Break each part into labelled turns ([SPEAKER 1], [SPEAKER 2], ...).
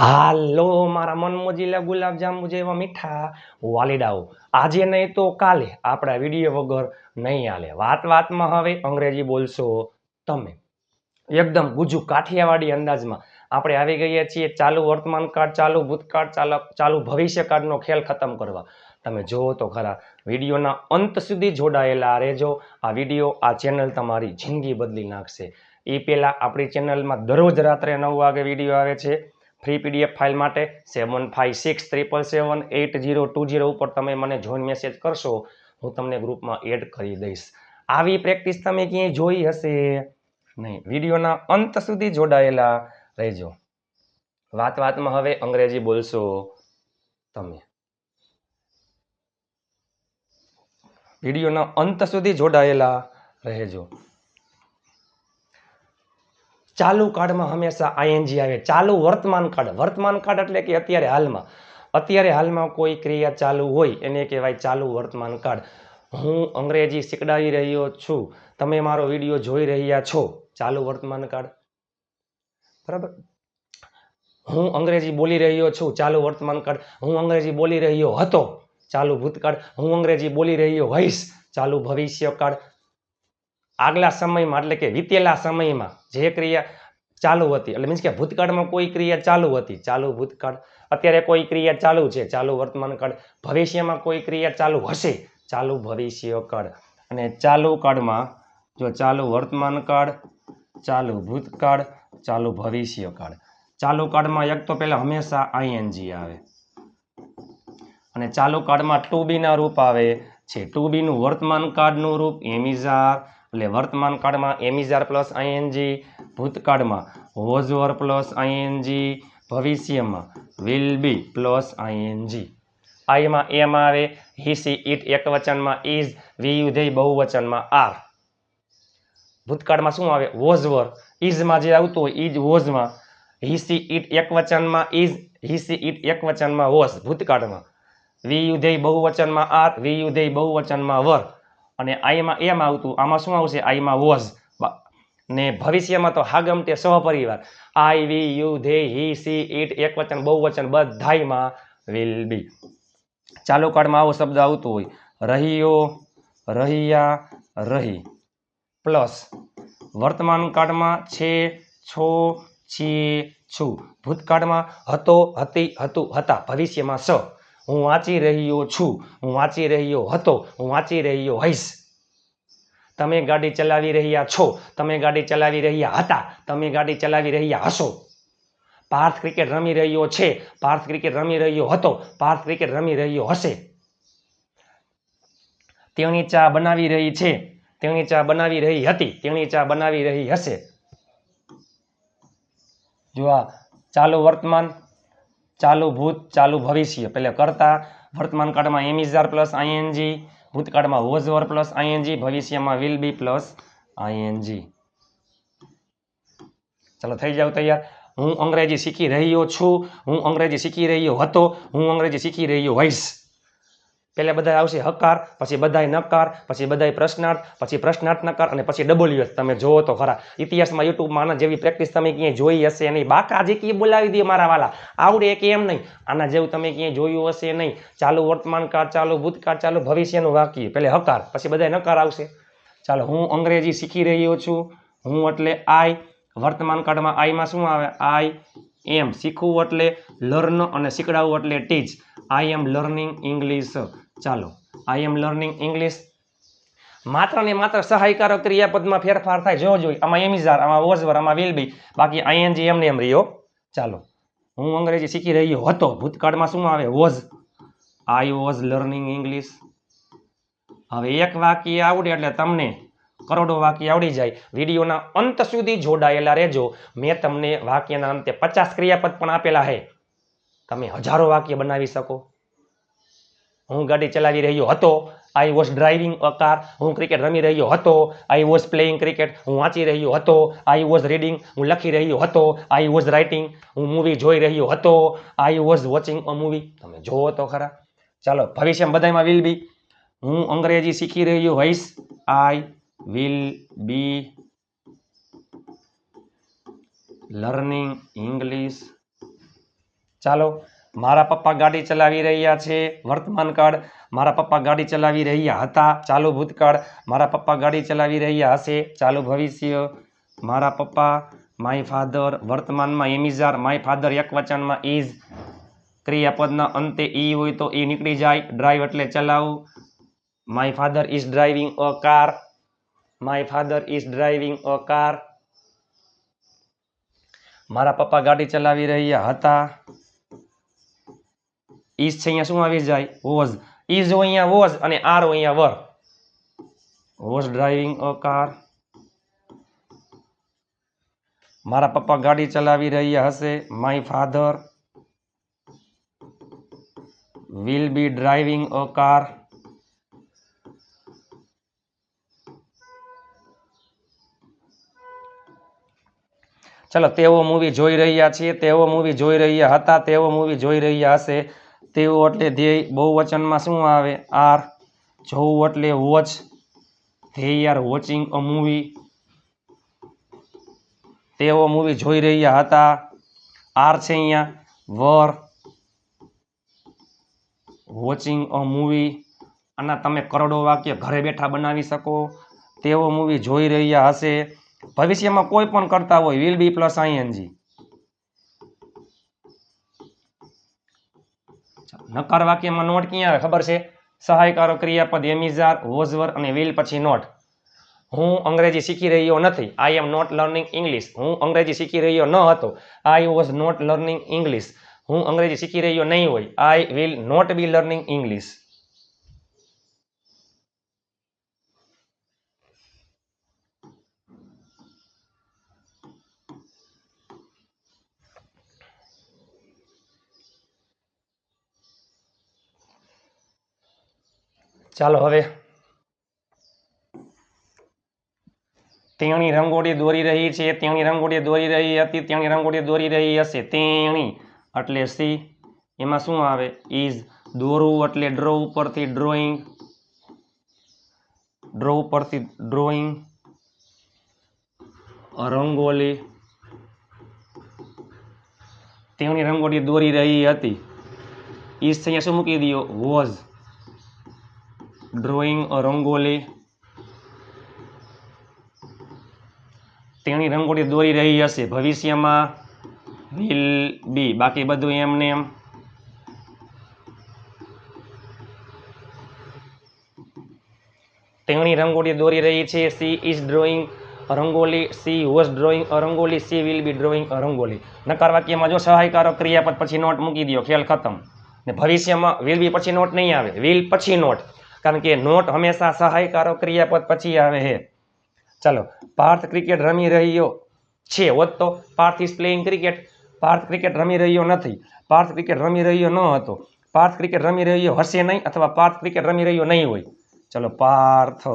[SPEAKER 1] હાલો, મારા મન મોજીલા ગુલાબજાંબુ જેવા મીઠા વાલીડાઓ. આજે નહીં તો કાલે આપણા વીડિયો વગર નહીં હાલે. વાત વાતમાં હવે અંગ્રેજી બોલશો તમે. એકદમ ગુજુ કાઠિયાવાડી અંદાજમાં. આપણે આવી ગયા છીએ ચાલુ વર્તમાન કાળ, ચાલુ ભૂતકાળ, ચાલુ ચાલુ ભવિષ્યકાળનો ખેલ ખતમ કરવા. તમે જુઓ તો ખરા, વિડીયોના અંત સુધી જોડાયેલા રહેજો. આ વીડિયો, આ ચેનલ તમારી જિંદગી બદલી નાખશે. એ પહેલાં આપણી ચેનલમાં દરરોજ રાત્રે નવ વાગે વીડિયો આવે છે. ફ્રી પીડીએફ ફાઇલ માટે seven five six triple seven eight zero two zero ઉપર તમે મને જોઈન મેસેજ કરશો, હું તમને ગ્રુપમાં એડ કરી દઈશ. આવી પ્રેક્ટિસ તમે ક્યાંય જોઈ હશે? નહીં, વિડીયોના અંત સુધી જોડાયેલા રહેજો. વાત વાતમાં હવે અંગ્રેજી બોલશો તમે. વિડીયોના અંત સુધી જોડાયેલા રહેજો. ચાલુ કાળમાં હંમેશા આઈએનજી આવે. ચાલુ વર્તમાન કાળ વર્તમાન કાળ એટલે કે અત્યારે હાલમાં. અત્યારે હાલમાં કોઈ ક્રિયા ચાલુ હોય એને કહેવાય ચાલુ વર્તમાન કાળ હું અંગ્રેજી શીખડાવી રહ્યો છું. તમે મારો વીડિયો જોઈ રહ્યા છો. ચાલુ વર્તમાન કાળ બરાબર? હું અંગ્રેજી બોલી રહ્યો છું. ચાલુ વર્તમાન કાળ હું અંગ્રેજી બોલી રહ્યો હતો. ચાલુ ભૂતકાળ. હું અંગ્રેજી બોલી રહ્યો હોઈશ. ચાલુ ભવિષ્યકાળ આગલા સમયમાં એટલે કે વીતેલા સમયમાં જે ક્રિયા ચાલુ હતી, એટલે મીન્સ કે ભૂતકાળમાં કોઈ ક્રિયા ચાલુ હતી, ચાલુ ભૂતકાળ, અત્યારે કોઈ ક્રિયા ચાલુ છે, ચાલુ વર્તમાન કાળ, ભવિષ્યમાં કોઈ ક્રિયા ચાલુ હશે? ચાલુ ભવિષ્યકાળ અને ચાલુ કાળમાં જો ચાલુ વર્તમાન કાળ, ચાલુ ભૂતકાળ, ચાલુ ભવિષ્યકાળ ચાલુ કાળમાં એક તો પહેલાં હંમેશા આઈએનજી આવે. અને ચાલુ કાળમાં ટુ બીના રૂપ આવે છે. ટુ બીનું વર્તમાન કાળનું રૂપ એમિઝાર એટલે વર્તમાન કાળમાં am is are plus ING, ભૂતકાળમાં વોઝવર પ્લસ આઈએનજી, ભવિષ્યમાં વિલ બી પ્લસ આઈએનજી. આઈમાં એમ આવે, હી સી ઇટ એક વચનમાં ઇઝ વિયુધેય બહુવચનમાં આર. ભૂતકાળમાં શું આવે? વોઝવર ઇઝમાં જે આવતું હોય ઇઝ વોઝમાં હી સી ઇટ એક વચનમાં ઇઝ હી સી ઇટ એક વચનમાં વોઝ ભૂતકાળમાં. વિયુધેય બહુવચનમાં આર વિયુધેય બહુવચનમાં વર. અને આઈમાં એમ આવતું, આમાં શું આવશે? આઈમાં વોઝ. ને ભવિષ્યમાં તો હાગમટે સહપરિવાર. I we you they he she it એક વચન બહુવચન બધાયમાં વિલ બી ચાલુ કાળમાં આવો શબ્દ આવતો હોય. રહીઓ રહ્યા, રહી. પ્લસ વર્તમાન કાળમાં છે, છો છીએ છું. ભૂતકાળમાં હતો, હતી, હતું, હતા. ભવિષ્યમાં સ. હું વાંચી રહ્યો છું, હું વાંચી રહ્યો હતો, હું વાંચી રહ્યો હઈશ. તમે ગાડી ચલાવી રહ્યા છો, તમે ગાડી ચલાવી રહ્યા હતા, તમે ગાડી ચલાવી રહ્યા હશો. પાર્થ ક્રિકેટ રમી રહ્યો છે, પાર્થ ક્રિકેટ રમી રહ્યો હતો, પાર્થ ક્રિકેટ રમી રહ્યો હશે. તેણી ચા બનાવી રહી છે, તેણી ચા બનાવી રહી હતી, તેણી ચા બનાવી રહી હશે. જો આ ચાલુ વર્તમાન ચાલુ ભૂત, ચાલુ ભવિષ્ય. પહેલે કરતા, વર્તમાન કાળમાં am is are plus ING, ભૂતકાળમાં વોઝવર પ્લસ આઈએનજી, ભવિષ્યમાં વિલ બી પ્લસ આઈએનજી. ચાલો, થઈ જાવ તૈયાર. હું અંગ્રેજી શીખી રહ્યો છું, હું અંગ્રેજી શીખી રહ્યો હતો, હું અંગ્રેજી શીખી રહ્યો હોઈશ. પહેલા બધા આવશે હકાર, પછી બધાય નકાર, પછી બધાય પ્રશ્નાર્થ, પછી પ્રશ્નાર્થ નકાર અને પછી ડબલ્યુ તમે જોવો તો ખરા. ઇતિહાસમાં યુટ્યુબમાં આના જેવી પ્રેક્ટિસ તમે ક્યાંય જોઈ હશે નહીં. બાકા જે કી બોલાવી દે મારા વાલા. આવડે કે એમ નહીં. આના જેવું તમે ક્યાંય જોયું હશે નહીં. ચાલુ વર્તમાન કાળ ચાલુ, ભૂતકાળ ચાલુ, ભવિષ્યનું વાક્ય. પહેલે હકાર, પછી બધાય નકાર આવશે. ચાલો, હું અંગ્રેજી શીખી રહ્યો છું. હું એટલે આઈ વર્તમાન કાળમાં આઈમાં શું આવે? આઈ એમ શીખવું એટલે લર્ન અને શીખડાવવું એટલે ટીચ. આઈ એમ લર્નિંગ ઇંગ્લિશ ચાલો. આઈ એમ લર્નિંગ ઇંગ્લિશ માત્ર ને માત્ર સહાયકારક ક્રિયાપદમાં ફેરફાર થાય, જો જોઈ. આમાં એમિઝાર આમાં વોઝવર આમાં વિલ બી બાકી આઈએનજી એમને એમ રહ્યો. ચાલો. હું અંગ્રેજી શીખી રહ્યો હતો. ભૂતકાળમાં શું આવે? Was I was learning English હવે એક વાક્ય આવડે એટલે તમને કરોડો વાક્ય આવડી જાય. વિડીયોના અંત સુધી જોડાયેલા રહેજો. મેં તમને વાક્યના અંતે પચાસ ક્રિયાપદ પણ આપેલા છે તમે હજારો વાક્ય બનાવી શકો. હું ગાડી ચલાવી રહ્યો હતો. I was driving a car હું ક્રિકેટ રમી રહ્યો હતો. આઈ વોઝ પ્લેઇંગ ક્રિકેટ હું વાંચી રહ્યો હતો. આઈ વોઝ રીડિંગ હું લખી રહ્યો હતો. આઈ વોઝ રાઇટિંગ હું મૂવી જોઈ રહ્યો હતો. I was watching a movie તમે જોવો તો ખરા. ચાલો, ભવિષ્યમાં બધામાં વિલ બી હું અંગ્રેજી શીખી રહ્યો હોઈશ. I will be learning English ચાલો, મારા પપ્પા ગાડી ચલાવી રહ્યા છે, વર્તમાન કાળ મારા પપ્પા ગાડી ચલાવી રહ્યા હતા, ચાલુ ભૂતકાળ. મારા પપ્પા ગાડી ચલાવી રહ્યા હશે, ચાલુ ભવિષ્ય. મારા પપ્પા માય ફાધર વર્તમાનમાં એમિઝાર. માય ફાધર એક વચનમાં ઇઝ ક્રિયાપદના અંતે ઈ હોય તો એ નીકળી જાય. ડ્રાઈવ એટલે ચલાવવું my father is driving a car my father is driving a car મારા પપ્પા ગાડી ચલાવી રહ્યા હતા. ઇઝ છે અહીંયા શું આવી જાય? વોઝ. ઈઝ અહીંયા વોઝ અને આર અહીંયા were. Was driving a car મારા પપ્પા ગાડી ચલાવી રહ્યા હશે. My father will be driving a car ચલો, તેઓ મૂવી જોઈ રહ્યા છીએ, તેઓ મૂવી જોઈ રહ્યા હતા, તેઓ મૂવી જોઈ રહ્યા હશે. તેઓ એટલે ધ્યેય, બહુવચનમાં શું આવે? આર જોવું એટલે watch. They are watching a movie. તેઓ મૂવી જોઈ રહ્યા હતા. આર છે અહીંયા, વર. Watching a movie. આના તમે કરોડો વાક્ય ઘરે બેઠા બનાવી શકો. તેઓ મૂવી જોઈ રહ્યા હશે. ભવિષ્યમાં કોઈ પણ કરતા હોય વિલ બી પ્લસ આઈએનજી નકાર વાક્યમાં નોટ ક્યાં આવે ખબર છે? સહાયકારો ક્રિયાપદ, એમિઝાર, વોઝવર અને વિલ પછી નોટ. હું અંગ્રેજી શીખી રહ્યો નથી. I am not learning English હું અંગ્રેજી શીખી રહ્યો ન હતો. I was not learning English હું અંગ્રેજી શીખી રહ્યો નહીં હોય. I will not be learning English ચાલો હવે. તેણી રંગોળી દોરી રહી છે, તેણી રંગોળી દોરી રહી હતી, તેણી રંગોળી દોરી રહી હશે, તેણી. એટલે સી, એમાં શું આવે? ઇઝ દોરવું એટલે ડ્રો ઉપરથી ડ્રોઈંગ. ડ્રો ઉપરથી ડ્રોઈંગ. રંગોલી તેણી રંગોળી દોરી રહી હતી. ઇઝ અહીંયા શું મૂકી દો વોઝ. ડ્રોઈંગ રંગોલી. તેણી રંગોળી દોરી રહી હશે. ભવિષ્યમાં વિલ બી બાકી બધું એમને એમ. તેણી રંગોળી દોરી રહી છે. She is drawing rangoli. She was drawing rangoli. She will be drawing rangoli. નકાર વાક્યમાં જો સહાયકારો ક્રિયાપદ પછી નોટ મૂકી દો ખેલ ખતમ. ને ભવિષ્યમાં વિલ બી પછી નોટ નહીં આવે. વિલ પછી નોટ. કારણ કે નોટ હંમેશા સહાયકારો ક્રિયાપદ પછી આવે છે ચાલો પાર્થ ક્રિકેટ રમી રહ્યો છે હોત તો Parth is playing cricket Parth cricket રમી રહ્યો નથી પાર્થ ક્રિકેટ રમી રહ્યો ન હતો. પાર્થ ક્રિકેટ રમી રહ્યો હશે નહીં અથવા પાર્થ ક્રિકેટ રમી રહ્યો નહીં હોય? ચલો, પાર્થ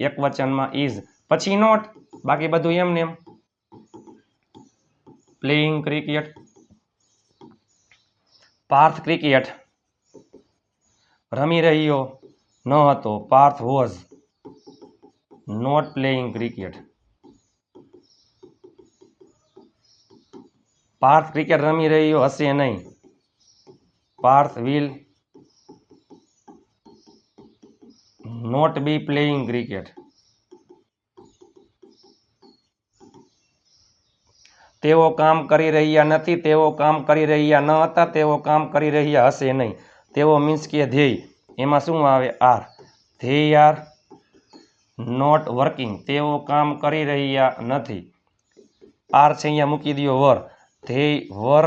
[SPEAKER 1] એક વચનમાં ઇઝ પછી નોટ બાકી બધું એમને એમ. પ્લેઇંગ ક્રિકેટ પાર્થ ક્રિકેટ રમી રહ્યો. ન હતો. Parth was not playing cricket. Parth cricket રમી રહ્યો હશે નહીં. Parth will not be playing cricket. તેઓ કામ કરી રહ્યા નથી, તેઓ કામ કરી રહ્યા ન હતા, તેઓ કામ કરી રહ્યા હશે નહીં. તેઓ મીન્સ કે ધ્યેય એમાં શું આવે? આર ધ્યેય આર નોટ વર્કિંગ તેઓ કામ કરી રહ્યા નથી. આર છે અહીંયા મૂકી દો were. They were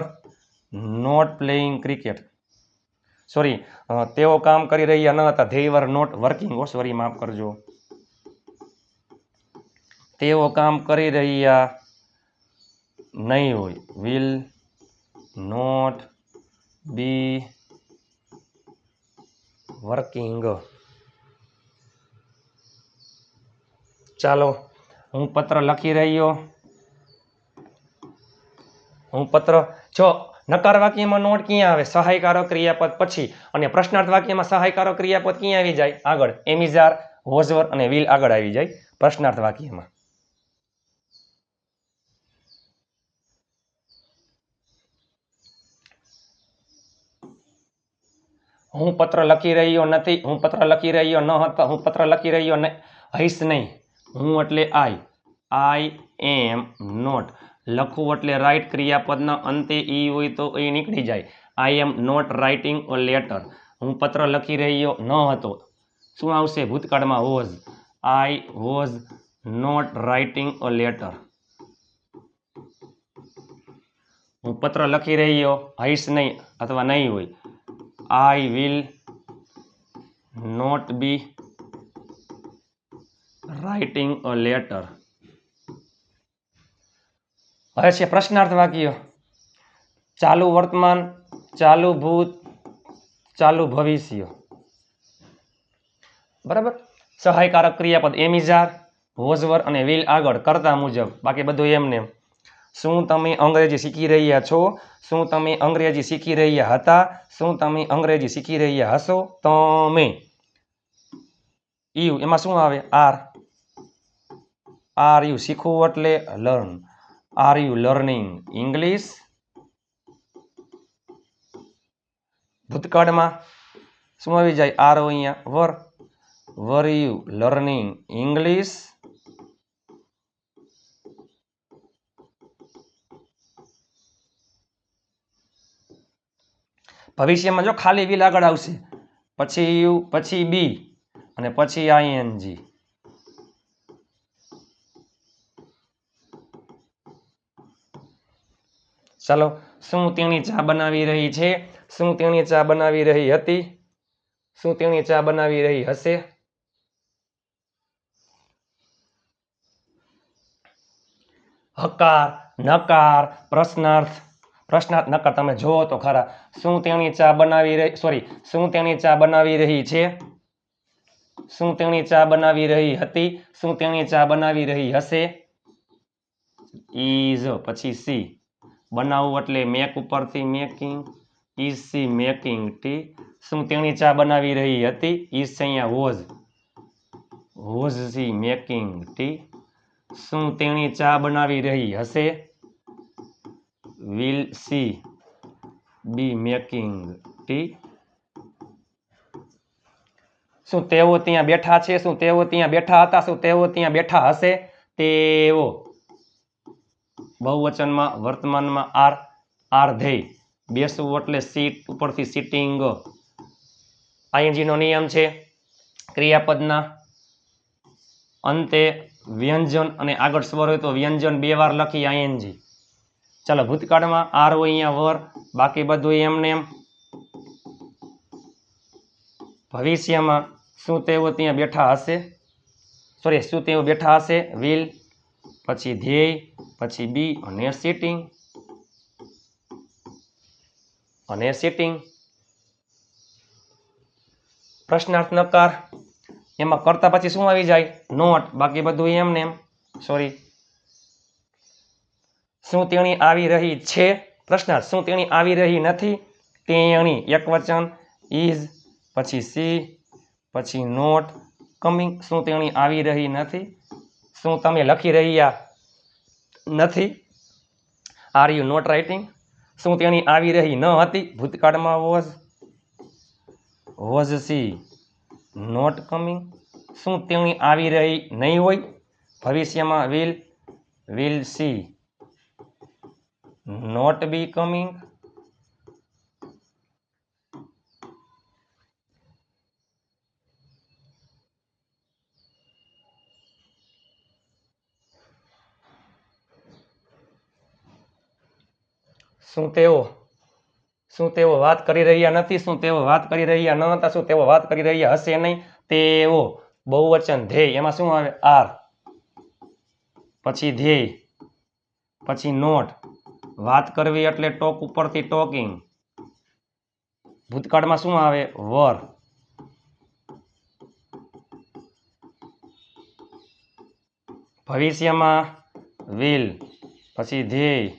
[SPEAKER 1] not playing cricket sorry તેઓ કામ કરી રહ્યા ન હતા. They were not working O sorry માફ કરજો. તેઓ કામ કરી રહ્યા નહીં હોય. વિલ નોટ બી વર્કિંગ ચાલો, હું પત્ર લખી રહ્યો. હું પત્ર, જો, નકાર વાક્યમાં નોટ ક્યાં આવે? સહાયકારો ક્રિયાપદ પછી. અને પ્રશ્નાર્થ વાક્યમાં સહાયકારો ક્રિયાપદ ક્યાં આવી જાય? આગળ. એમિઝાર વોઝવર અને વિલ આગળ આવી જાય પ્રશ્નાર્થ વાક્યમાં. હું પત્ર લખી રહ્યો નથી, હું પત્ર લખી રહ્યો ન હતો, હું પત્ર લખી રહ્યો ન, હઈશ નહીં. હું એટલે આઈ આઈ એમ નોટ. લખવું એટલે રાઈટ ક્રિયાપદના અંતે ઈ હોય તો એ નીકળી જાય. I am not writing a letter. હું પત્ર લખી રહ્યો ન હતો. શું આવશે? ભૂતકાળમાં was. I was not writing a letter. હું પત્ર લખી રહ્યો, હઈશ નહીં, અથવા નહીં હોય. I will not be writing a letter હવે છે પ્રશ્નાર્થ વાક્ય. ચાલુ વર્તમાન, ચાલુ ભૂત, ચાલુ ભવિષ્ય. બરાબર? સહાયકારક ક્રિયાપદ એમિઝાર વોઝવર અને વિલ આગળ કરતા મુજબ. બાકી બધું એમને. એમ. શું તમે અંગ્રેજી શીખી રહ્યા છો? શું તમે અંગ્રેજી શીખી રહ્યા હતા? શું તમે અંગ્રેજી શીખી રહ્યા હશો? તમે. યુ એમાં શું આવે? આર. આર યુ શીખવું એટલે learn. Are you learning English. ભૂતકાળમાં શું આવી જાય? આર અહીંયા. Were. Were you learning English. ભવિષ્યમાં જો ખાલી વિલ આગળ આવશે, પછી યુ, પછી બી અને પછી આઈએનજી ચાલો, શું તેણી ચા બનાવી રહી છે? શું તેણી ચા બનાવી રહી હતી? શું તેણી ચા બનાવી રહી હશે? હકાર, નકાર, પ્રશ્નાર્થ પ્રશ્નાર્થ નકાર તમે જોવો તો ખરા. શું તેણી ચા બનાવી રહી સોરી શું તેણી ચા બનાવી રહી છે? શું તેણી ચા બનાવી રહી હતી? શું તેણી ચા બનાવી રહી હશે? ઇઝ પછી સી. બનાવવું એટલે મેક ઉપરથી making is she making tea. શું તેણી ચા બનાવી રહી હતી? ઇઝ અહીંયા was was she making tea. શું તેણી ચા બનાવી રહી હશે? Will she be making tea શું તેઓ ત્યાં બેઠા છે? શું તેઓ ત્યાં બેઠા હતા? શું તેઓ ત્યાં બેઠા હશે? તેઓ બહુવચનમાં, વર્તમાનમાં આર આર ધેય બેસવું એટલે સીટ ઉપરથી સિટિંગ આઈએનજીનો નિયમ છે, ક્રિયાપદના અંતે વ્યંજન અને આગળ સ્વર હોય તો વ્યંજન બે વાર લખી આઈએનજી ચાલો ભૂતકાળમાં આર હોય અહીંયા વર, બાકી બધું એમને એમ. ભવિષ્યમાં શું તેઓ ત્યાં બેઠા હશે? સોરી શું તેઓ બેઠા હશે? વિલ પછી ધ્યેય, પછી બી અને સિટિંગ અને સિટિંગ પ્રશ્નાર્થ નકાર. એમાં કરતા પછી શું આવી જાય? નોટ બાકી બધું એમને એમ. સોરી શું તેણી આવી રહી છે? પ્રશ્નાર્થ શું તેણી આવી રહી નથી? તેણી એકવચન ઇઝ પછી સી, પછી નોટ, કમિંગ, શું તેણી આવી રહી નથી? શું તમે લખી રહ્યા નથી? Are you not writing? શું તેણી આવી રહી ન હતી? ભૂતકાળમાં was was she, not coming? શું તેણી આવી રહી નહીં હોય? ભવિષ્યમાં will will she not be coming શું તેઓ? શું તેઓ વાત કરી રહ્યા નથી? શું તેઓ વાત કરી રહ્યા ન હતા? શું તેઓ વાત કરી રહ્યા હશે નહીં? તેઓ બહુવચન ધ્યેય. એમાં શું આવે? આર પછી ધ્યેય. પછી નોટ. વાત કરવી એટલે ટોક ઉપરથી ટોકિંગ. ભૂતકાળમાં શું આવે? વર. ભવિષ્યમાં વિલ. પછી ધ્યેય.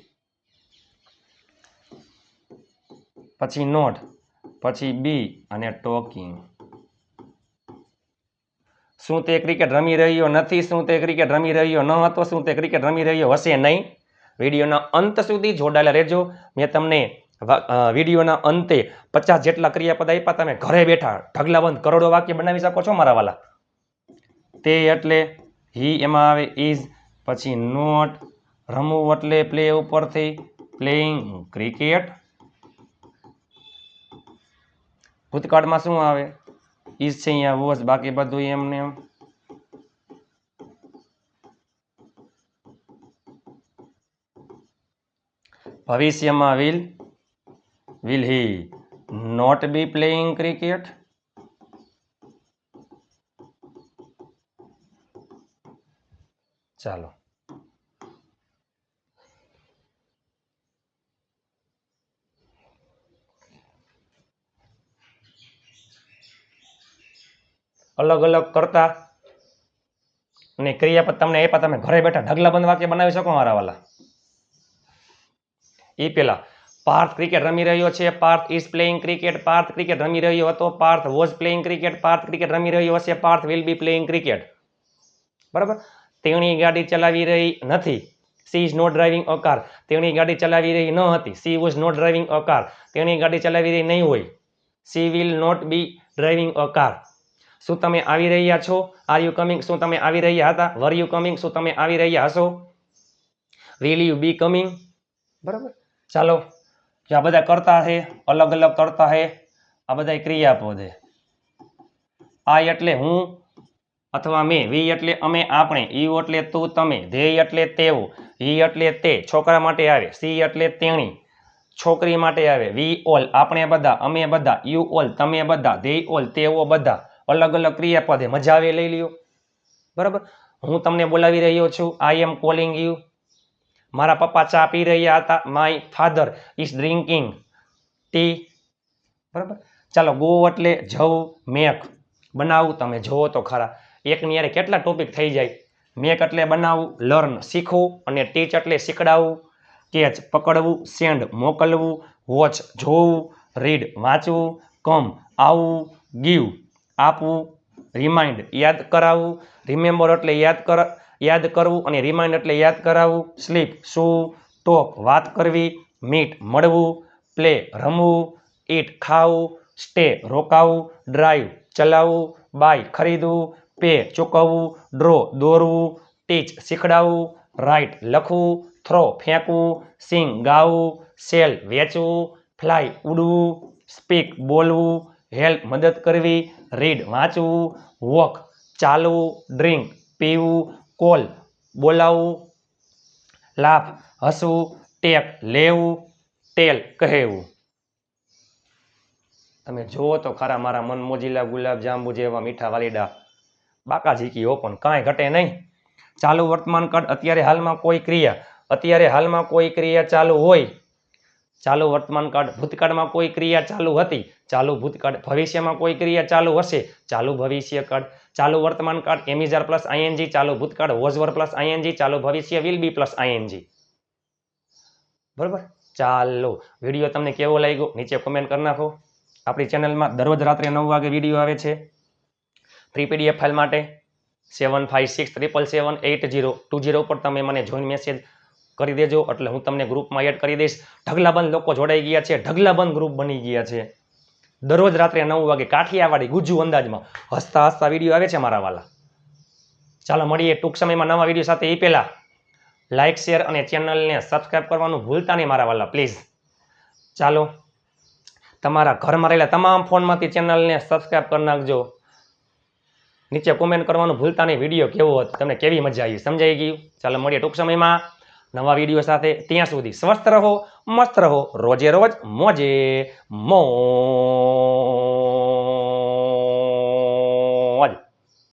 [SPEAKER 1] પછી નોટ. પછી બી અને ટોકિંગ. શું તે ક્રિકેટ રમી રહ્યો નથી? શું તે ક્રિકેટ રમી રહ્યો ન હતો? શું તે ક્રિકેટ રમી રહ્યો હશે નહીં? વિડીયોના અંત સુધી જોડાયેલા રહેજો. મેં તમને વિડીયોના અંતે પચાસ જેટલા ક્રિયાપદ આપ્યા. તમે ઘરે બેઠા ઢગલાબંધ કરોડો વાક્ય બનાવી શકો છો મારા વાલા. તે એટલે હી એમાં આવે ઇઝ પછી નોટ, રમવું એટલે પ્લે ઉપરથી, પ્લેઇંગ ક્રિકેટ. ભૂતકાળમાં શું આવે? ઇઝ છે અહીંયા, વોઝ, બાકી બધું એમને. એમ ભવિષ્યમાં will will he not be playing cricket ચાલો અલગ અલગ કરતા અને ક્રિયાપદ તમને આપ્યા તમે ઘરે બેઠા ઢગલા બંધ વાક્ય બનાવી શકો મારા વાલા એ પેલા, પાર્થ ક્રિકેટ રમી રહ્યો છે, Parth is playing cricket Parth cricket રમી રહ્યો હતો, Parth was playing cricket Parth cricket રમી રહ્યો હશે, Parth will be playing cricket બરાબર? તેણી ગાડી ચલાવી રહી નથી. She is not driving a car તેણી ગાડી ચલાવી રહી ન હતી. She was not driving a car તેણી ગાડી ચલાવી રહી નહીં હોય. She will not be driving a car શું તમે આવી રહ્યા છો? આર યુ કમિંગ શું તમે આવી રહ્યા હતા? વર યુ કમિંગ શું તમે આવી રહ્યા હશો? વિલ યુ બી કમિંગ બરાબર? ચાલો, જો આ બધા કરતા છે અલગ અલગ કરતા છે આ બધા ક્રિયાપદ છે આ એટલે હું અથવા મેં, વી એટલે અમે, આપણે યુ એટલે તું, તમે ધ્યેય એટલે તેઓ હી એટલે તે, છોકરા માટે આવે, સી એટલે તેણી, છોકરી માટે આવે, વી ઓલ, આપણે બધા, અમે બધા, યુ ઓલ, તમે બધા ધ્યેય ઓલ, તેઓ બધા, અલગ અલગ ક્રિયાપદે, મજા આવે, લઈ લ્યો. બરાબર? હું તમને બોલાવી રહ્યો છું આઈ એમ કોલિંગ યુ મારા પપ્પા ચા પી રહ્યા હતા. My father is drinking tea બરાબર? ચાલો, ગો એટલે જવું મેક. બનાવું તમે જોવો તો ખરા. એકની યારે કેટલા ટોપિક થઈ જાય. મેક એટલે બનાવવું લર્ન શીખવું અને ટીચ એટલે શીખડાવવું કેચ પકડવું સેન્ડ મોકલવું વોચ જોવું રીડ વાંચવું કમ આવવું ગીવ આપવું રિમાઇન્ડ યાદ કરાવવું રિમેમ્બર એટલે યાદ કર યાદ કરવું અને રિમાઇન્ડ એટલે યાદ કરાવવું. સ્લીપ સૂવું ટોક વાત કરવી. મીટ મળવું. પ્લે રમવું. ઈટ ખાવું. સ્ટે રોકાવું. ડ્રાઈવ ચલાવવું. બાય ખરીદવું. પે ચૂકવવું. ડ્રો દોરવું. ટીચ શીખડાવવું. રાઇટ લખવું. થ્રો ફેંકવું. સિંગ ગાવું. સેલ વેચવું. ફ્લાય ઉડવું. સ્પીક બોલવું. હેલ્પ મદદ કરવી. રીડ વાંચવું. વોક ચાલવું. ડ્રિંક પીવું. કોલ બોલાવવું લાફ હસવું, ટેક, લેવું, ટેલ કહેવું. તમે જુઓ તો ખરા મારા મન મોજીલા ગુલાબ જાંબુ જેવા મીઠા વાલીડા. બાકા ઝીકી હો પણ કાંઈ ઘટે નહીં. ચાલુ વર્તમાન કાળ અત્યારે હાલમાં કોઈ ક્રિયા, અત્યારે હાલમાં કોઈ ક્રિયા ચાલુ હોય. ચાલુ વર્તમાન કાળ ભૂતકાળમાં કોઈ ક્રિયા ચાલુ હતી? ચાલુ ભૂતકાળ ભવિષ્યમાં કોઈ ક્રિયા ચાલુ હશે? ચાલુ ભવિષ્ય કાળ ચાલુ વર્તમાન કાળ એમિઝાર પ્લસ આઈએનજી. ચાલુ ભૂતકાળ વોઝવર પ્લસ આઈએનજી. ચાલુ ભવિષ્ય વિલ બી પ્લસ આઈએનજી. બરોબર? ચાલો. વીડિયો તમને કેવો લાગ્યો? નીચે કોમેન્ટ કરી નાખો. આપણી ચેનલમાં દરરોજ રાત્રે નવ વાગે વીડિયો આવે છે. ફ્રી પીડીએફ ફાઇલ માટે seven five six triple seven eight zero two zero પર તમે મને જોઈન મેસેજ કરી દેજો. એટલે હું તમને ગ્રુપમાં એડ કરી દઈશ. ઢગલાબંધ લોકો જોડાઈ ગયા છે. ઢગલાબંધ ગ્રુપ બની ગયા છે. દરરોજ રાત્રે નવ વાગે કાઠિયાવાડી ગુજ્જુ અંદાજમાં હસતા હસતા વીડિયો આવે છે મારા વાલા. ચાલો મળીએ ટૂંક સમયમાં નવા વીડિયો સાથે. એ પહેલાં લાઇક શેર અને ચેનલને સબસ્ક્રાઈબ કરવાનું ભૂલતા નહીં મારા વાલા પ્લીઝ ચાલો તમારા ઘરમાં રહેલા તમામ ફોનમાંથી ચેનલને સબસ્ક્રાઈબ કરી નાખજો. નીચે કોમેન્ટ કરવાનું ભૂલતા નહીં. વીડિયો કેવો હતો? તમને કેવી મજા આવી? સમજાઈ ગયું? ચાલો મળીએ ટૂંક સમયમાં. નવા વીડિયો સાથે ત્યાં સુધી સ્વસ્થ રહો મસ્ત રહો રોજે રોજ મોજે મો.